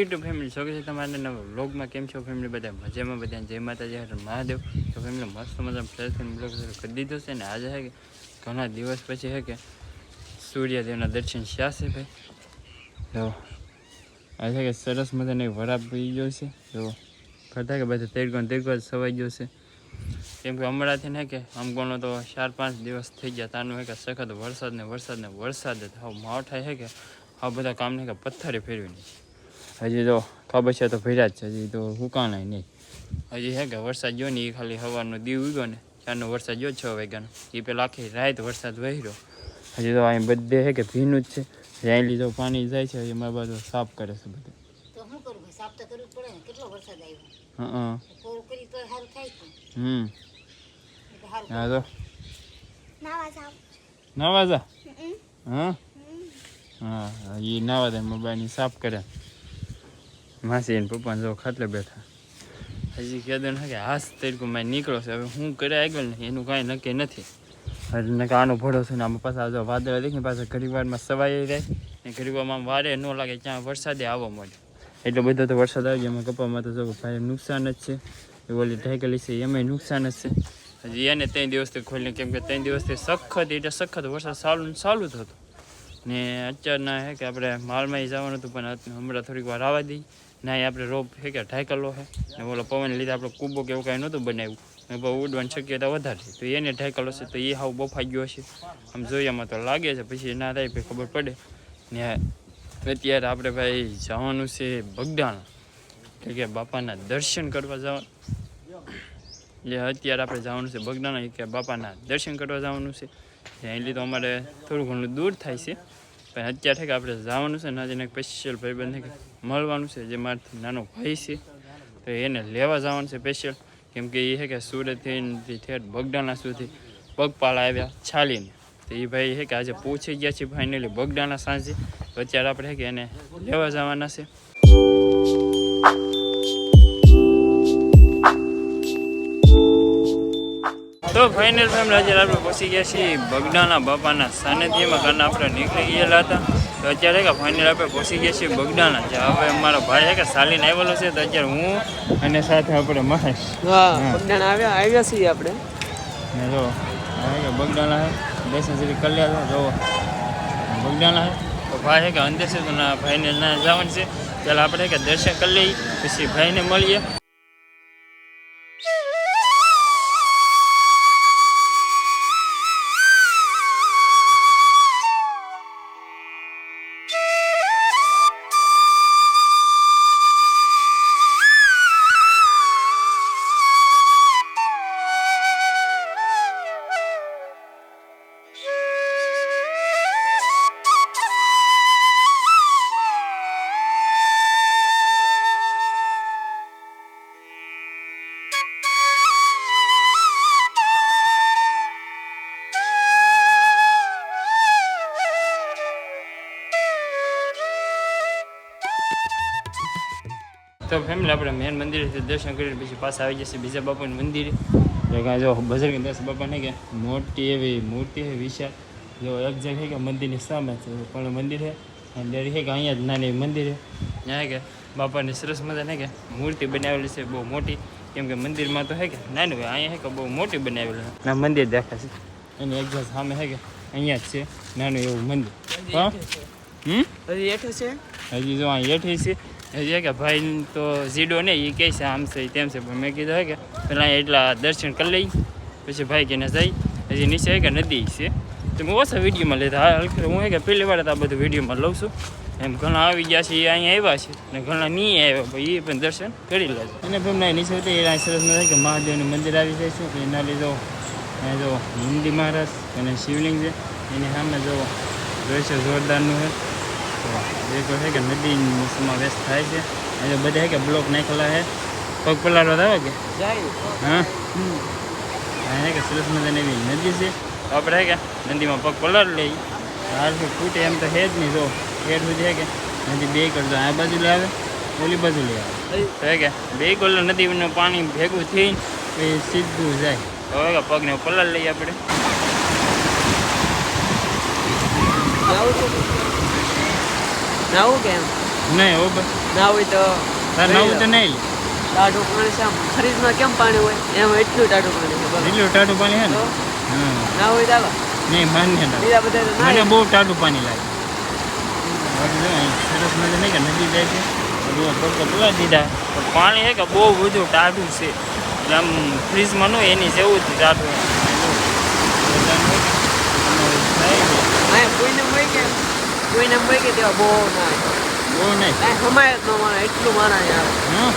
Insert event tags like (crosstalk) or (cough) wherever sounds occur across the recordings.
YouTube family સ્વાગત છે તમારા નવા વ્લોગમાં કેમ છો ફેમિલી બધા મજામાં બધા જય માતાજી, હર મહાદેવ. તો ફેમિલી મસ્ત મજા ફ્રેશ બ્લોગ કરી દીધો છે ને આજે હે કે ઘણા દિવસ પછી હે કે સૂર્યદેવના દર્શન છે ભાઈ. જો આજે કે સરસ મજાનો વરાપ પી ગયો છે. જો કરતા કે બધા તેરગો તેરગો સવાઈ ગયો છે. કેમ કે હમણાંથી ને કે આમ ગણો તો ચાર પાંચ દિવસ થઈ ગયા, તાનું હે કે સખત વરસાદ ને વરસાદ ને વરસાદ જ. હાવ માવઠા છે કે આ બધા કામને કે પથ્થરે ફેરવી નહીં હજી તો ખબર છે તો ભર્યા જ છે હજી તો હુકાણાય નહીં. હજી હે કે વરસાદ જો ને એ ખાલી હવાનો દીવ ઉગ્યો ને ત્યારનો વરસાદ જો છ વાગ્યાનો. એ પેલા આખી રાત વરસાદ વહેર્યો. હજી તો અહીં બધે હે કે ભીનું જ છે. જ્યાં લીધો પાણી જાય છે હજી મારા બાજુ સાફ કરે છે બધું. તો શું કરું? ભાઈ સાફ તો કરવું જ પડે ને. કેટલો વરસાદ આવ્યો? હા તો સારું થાય છે હમ. એટલે સારું હા તો. નાવા જા? હા? હા એ નાવા દે મોબાઈલની સાફ કરે. માસી એને પપ્પા જો ખાટલે બેઠા. હજી કહેતો ને કે હાસ તરીકે મેં નીકળો છે. હવે હું કરે આગળ ને એનું કાંઈ નક્કી નથી. નકે આનો ભોળો છે ને આમાં પાછા જો વાદળ દેખીને પાછા ઘડી વારમાં સવાઈ જાય ને ઘડી વારે ન લાગે ત્યાં વરસાદે આવવા મળ્યો. એટલો બધો તો વરસાદ આવી ગયો કપામાં તો જો ભાઈ નુકસાન જ છે. એ ઓલી ઢાકેલી છે, એમાંય નુકસાન જ છે. હજી એને ત્રણ દિવસથી ખોલીને કેમ કે ત્રણ દિવસથી સખત, એટલે સખત વરસાદ ચાલુ ને ચાલુ જ હતો. ને અત્યારના હે કે આપણે માલમાં જવાનું હતું, પણ હમણાં થોડીક વાર આવવા દઈ. ના, એ આપણે રોપ હે કે ઢાંકેલો છે. ને ઓલો પવન લીધે આપણે કૂબો કે એવું કાંઈ નહોતું બનાવ્યું. ને બહુ ઉડવાની શક્યતા વધારે છે. તો એને ઢાંકેલો છે, તો એ હાવ બફાઈ ગયો છે. આમ જોઈએમાં તો લાગે છે, પછી ના થાય, પછી ખબર પડે. ને અત્યારે આપણે ભાઈ જવાનું છે બગડાણા એટલે કે બાપાના દર્શન કરવા જવાનું એટલે અત્યારે આપણે જવાનું છે બગડાણા એ કે બાપાના દર્શન કરવા જવાનું છે. ત્યાં લીધો અમારે થોડું ઘણું દૂર થાય છે. પણ અત્યારે કે આપણે જવાનું છે ને આજે સ્પેશિયલ ભાઈબંધ કે મળવાનું છે, જે મારાથી નાનો ભાઈ છે. તો એને લેવા જવાનું છે સ્પેશિયલ કેમ કે એ છે કે સુરતથી ઠેઠ બગડાણા સુધી પગપાળા આવ્યા છાલીને. તો એ ભાઈ છે કે આજે પૂછી ગયા છે ફાઇનલી બગડાના સાંજે. અત્યારે આપણે કે એને લેવા જવાના છે. તો ફાઇનલ ફેમિલી આજે આપણે પહોંચી ગયા છીએ બગડાના બાપાના સાનિધ્યમાં કારણ આપણે નીકળી ગયેલા હતા. તો અત્યારે કે ફાઇનલ આપણે પહોંચી ગયા છીએ બગડાના. જે હવે અમારો ભાઈ છે કે સાલીને આવેલો છે તો અત્યારે હું અને સાથે આપણે મહેશ. બગડાણા આવ્યા આવ્યા છીએ આપણે. ને જો બગડાના દર્શન શ્રી કલ્યાણ જો બગડાના તો ભાઈ છે કે અંદર છે તો ના ભાઈને ના જવાનું છે. ચાલ આપણે કે દર્શન કરી લઈએ પછી ભાઈને મળીએ. તો ફેમિલી આપણે મેન મંદિરેથી દર્શન કરીને પછી પાછા આવી જશે બીજા બાપાનું મંદિર. કાંઈ જો બજરંગ દાસ બાપાને કે, મોટી એવી મૂર્તિ છે વિશાળ. જો એક જગ્યા કે મંદિરની સામે છે, પણ મંદિર છે. અને ડેરી છે કે અહીંયા જ નાની મંદિર છે. ત્યાં કે બાપાની સરસ મજાને કે મૂર્તિ બનાવેલી છે, બહુ મોટી. કેમ કે મંદિરમાં તો છે કે નાનું હોય, અહીંયા છે કે બહુ મોટી બનાવેલું ના મંદિર દેખાશે. એની એક સામે છે કે અહીંયા જ છે, નાનું એવું મંદિર. હા? હમ? હજી હેઠે છે? હજી જો અહીં હેઠી છે. હજી કે ભાઈ તો જીડો ને એ કહે છે આમ છે તેમ છે. પણ મેં કીધું હોય કે પેલા અહીં એટલા દર્શન કરી લઈ. પછી ભાઈ કે જઈ હજી નીચે હે કે નદી છે. તો મેં ઓછા વિડીયોમાં લીધા હું કે પહેલી વાર તો આ બધું વિડીયોમાં લઉં છું. એમ ઘણા આવી ગયા છે એ અહીંયા આવ્યા છે. અને ઘણા નહીં આવ્યા ભાઈ એ પણ દર્શન કરી લે છે. અને ભાઈ નીચે ઉતરી એ સરસ મજા કે મહાદેવનું મંદિર આવી જાય છે. એના લીધો અહીંયા જો હિન્દી મહારાજ અને શિવલિંગ છે. એની સામે જો દ્રશ્ય જોરદારનું છે. તો એક છે કે નદીનો સમાવેશ થાય છે. અને બધા છે કે બ્લોક નાખેલા છે પગ પલાળવા આવે કે? જાય. હા? આ છે કે સરસ મજાની એવી નદી છે. તો આપણે છે કે નદીમાં પગ પલાળી લઈ હાલ તો ફૂટે એમ તો છે જ નહીં જો. હેઠ સુધી છે કે નદી બે કરતો આ બાજુ લઈ આવે ઓલી બાજુ લઈ આવે તો છે કે બે ગોલ નદીનું પાણી ભેગું થઈને એ સીધું જાય. તો હવે કે પગને પલાળી લઈએ આપણે. નાવું છે કેમ નહીં હો ના હોય તો નવું તો નહીં ટાઢું પાણી છે આમ. ફ્રીજમાં કેમ પાણી હોય? એમ એટલું ટાઢું પાણી છે એટલું ટાટું પાણી હે ને? ના હોય તો નહીં માન્ય ના. બીજા બધા મને બહુ ટાટું પાણી લાગે. સરસ મજા નહીં કે નદી જાય છે. બધું પગ દીધા. પણ પાણી છે કે બહુ બધું ટાઢું છે. આમ ફ્રીજમાં નું એની જેવું જ ટાઢું. કોઈને હોય કે કોઈને નંબર કે તેવા બહુ ના. બહુ નહીં. કાંઈ સમાય જ ન એટલું માણા યાર. હં?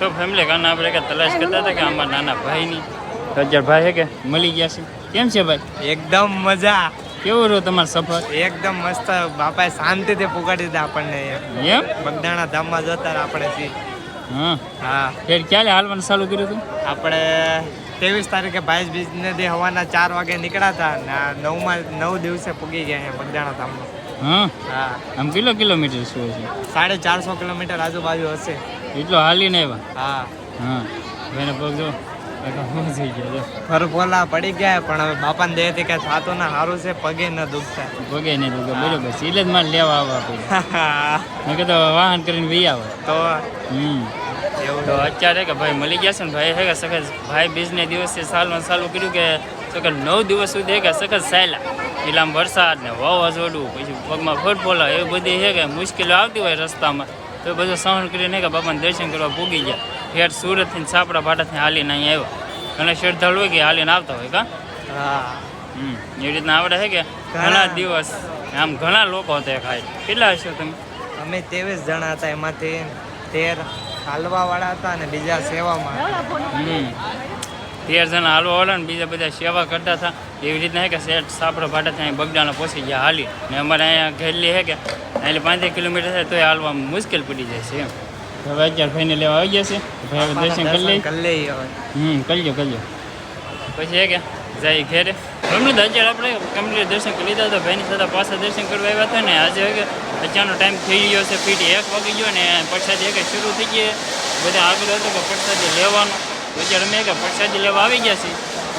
તો ફેમિલી કાના આપણે કે તલાશ કરતા હતા કે અમારા નાના ભાઈની. તો અત્યારે ભાઈ છે કે મળી ગયા છે? કેમ છે ભાઈ? એકદમ મજા. કેવો રહ્યો તમારો સફર? એકદમ મસ્ત. બાપાએ શાંતિથી પુગાડી દીધા આપણને એમ? બગદાણા ધામમાં જતા આપણે છીએ. હા. હા. ફેર ક્યારે હાલવાનું ચાલુ કર્યું હતું? આપણે ત્રેવીસ તારીખે બાવીસ બીજને દે હવાના ચાર વાગે નીકળ્યા હતા ને નવમાં નવ દિવસે પૂગી ગયા અહીંયા બગદાણા ધામમાં. હા? હા. આમ કેટલો કિલોમીટર શું છે સાડે ચારસો કિલોમીટર આજુબાજુ હશે. એટલો હાલીને આવ્યા? હા. હા. ભાઈને પગ જો ફરફોલા પડી ગયા પણ હવે બાપાને દેહથી કે સાતો ના સારું છે પગે ન દુખતા. પગે નહીં દુખે બરોબર છે. માં જ મારે લેવા આવવા પડે. (laughs) મેં કીધું વાહન કરીને વી આવે. તો હમ. એવું તો અત્યારે કે ભાઈ મળી ગયા છે ને ભાઈ હે કે સખત ભાઈ બીજને દિવસે સાલમાં સાલું કર્યું કે સખત નવ દિવસ સુધી કે સખત સાયલા. એટલે આમ વરસાદ ને વાવાઝોડું પછી પગમાં ફરફોલા એ બધી છે કે મુશ્કેલીઓ આવતી હોય રસ્તામાં. તો બધું સહન કરીને કે બાપાને દર્શન કરવા ભૂગી ગયા. ઠેઠ સુરતથી છાપરા ભાટાથી હાલીને અહીંયા આવ્યો. ઘણા શ્રદ્ધાળુ કે હાલીને આવતા હોય કા? હા. હમ એવી રીતના આવડે છે કે ઘણા. દિવસ આમ ઘણા લોકો હતા ખાય. કેટલા હશો તમે? અમે ત્રેવીસ જણા હતા એમાંથી તેર હાલવા વાળા હતા અને બીજા સેવામાં હમ. તેર જણા હાલવા વાળા ને બીજા બધા સેવા કરતા હતા. એવી રીતના હે કે શેઠ સાપરા ભાટા ત્યાં બગડાને પહોંચી ગયા હાલી. ને અમારે અહીંયા ઘેલી છે કે એટલે પાંચેક કિલોમીટર તો તોય હાલવા મુશ્કેલ પડી જાય છે એમ. હવે અત્યારે ભાઈને લેવા આવી ગયા છે ભાઈ હવે દર્શન કરી લઈ. કરી લઈ હમ કરજો કરજો પછી એ કે જાય ઘેરે. ગમ્યું તો અત્યારે આપણે કમ્પ્લીટ દર્શન કરી લીધા હતા. ભાઈની સાથે પાછા દર્શન કરવા આવ્યા હતા ને આજે કે અત્યારનો ટાઈમ થઈ ગયો છે. ફીટ એક વાગી ગયો ને પ્રસાદી એક શરૂ થઈ ગઈ. બધા આગળ હતો કે પ્રસાદી લેવાનો. અત્યારે અમે કે પ્રસાદી લેવા આવી ગયા છીએ.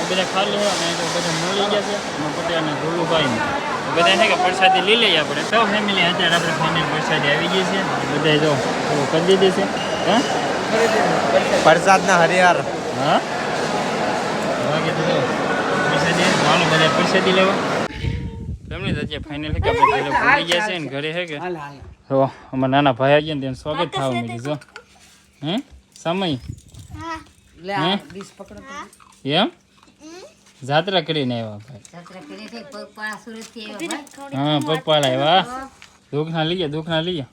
બધા ખાલી હોય ને બધા મળી ગયા છે. અને પોતે અને ધોલુભાઈ બધા છે કે પ્રસાદી લઈ લઈએ આપણે. તો ફેમિલી અત્યારે આપણે ફાઇનલ પ્રસાદી આવી ગઈ છે. બધા જો થોડું કરી દીધી છે. હા? પ્રસાદના હરિહર હા? વાગે તો જો પ્રસાદી માનો બધા પ્રસાદી લેવા. ફેમિલી તો અત્યારે ફાઇનલ કે આપણે ઘરે પહોંચી ગયા છે ને ઘરે છે કે? તો અમારા નાના ભાઈ આવી ગયા ને તેનું સ્વાગત થવા મળ્યું જો. હે? સમય? હા? હે. એમ? જાત્રા કરીને આવ્યા ભાઈ. હા પગપાળા આવ્યા. દુઃખના લઈ ગયા દુઃખના લઈ ગયા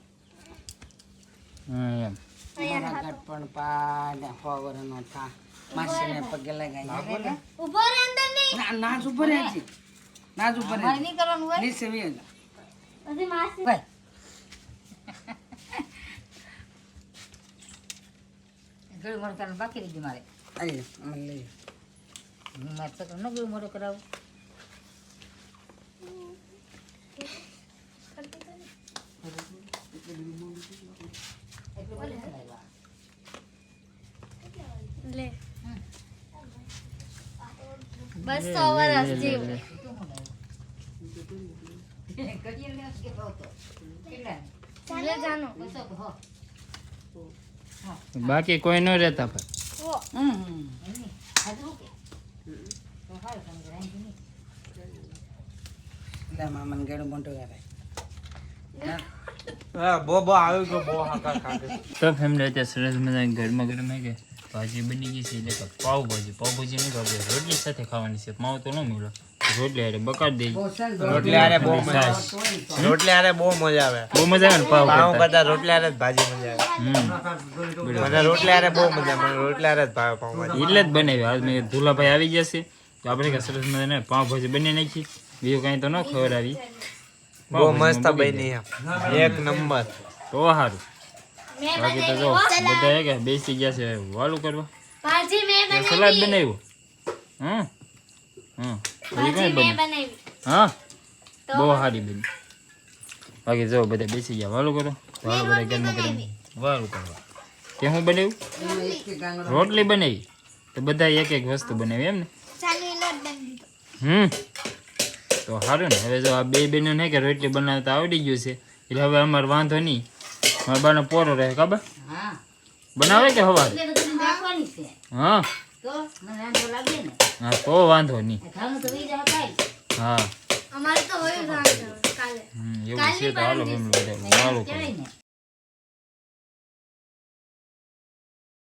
બાકી રહી. ગયું મારે. હું મારા છોકરાને ન ગળું મોડું કરાવું લે બસો વર્ષ જીવ ચાલે જાનો બાકી કોઈ ન રહેતા ભાઈ તો ફેમિલી સરસ મજાની ગરમા ગરમ હે કે ભાજી બની ગઈ છે, એટલે પાવભાજી પાવભાજી નહીં આપણે રોટલી સાથે ખાવાની છે, માવ તો ન મળે. રોટલી હારે બકાડ દે. રોટલી હારે બહુ મજા રોટલી હારે બહુ મજા આવે. બહુ મજા આવે ને પાવ પાઉં કરતા? રોટલી ભાજી મજા આવે. મને રોટલી આરે બહુ મજા આવે. મને રોટલી હારે જ ભાવે પાઉં ભાજી. એટલે જ બનાવી. આજ મેં ધુલાભાઈ આવી જશે. તો આપણે કે સરસ મજાને પાવભાજી બની નાખી. બીજું કાંઈ તો ન ખબર આવી. બહુ મસ્ત બની. એક નંબર. તો સારું બાકી તો જો બધા હે કે બેસી ગયા છે વાલું કરવા. ભાજી સલાડ બનાવ્યું. હમ. હા? બહુ સારી બની. બાકી જો બધા બેસી ગયા વાલું કરો? વાલું બધા ગરમ ગરમ વાલું કરવા. તે હું બનાવ્યું? રોટલી. બનાવી. તો બધા એક એક વસ્તુ બનાવી એમ ને હમ. તો સારું ને. હવે જો આ બે બેનો ને કે રોટલી બનાવતા આવડી ગયું છે. એટલે હવે અમારે વાંધો નહીં. મારા બાનો પોરો રહે ખબર? બનાવે કે હવા હા. હા તો વાંધો નહીં. હા. અમારે તો હોય કાલે. હમ, એવું છે તો હાલો એમ બધા ને.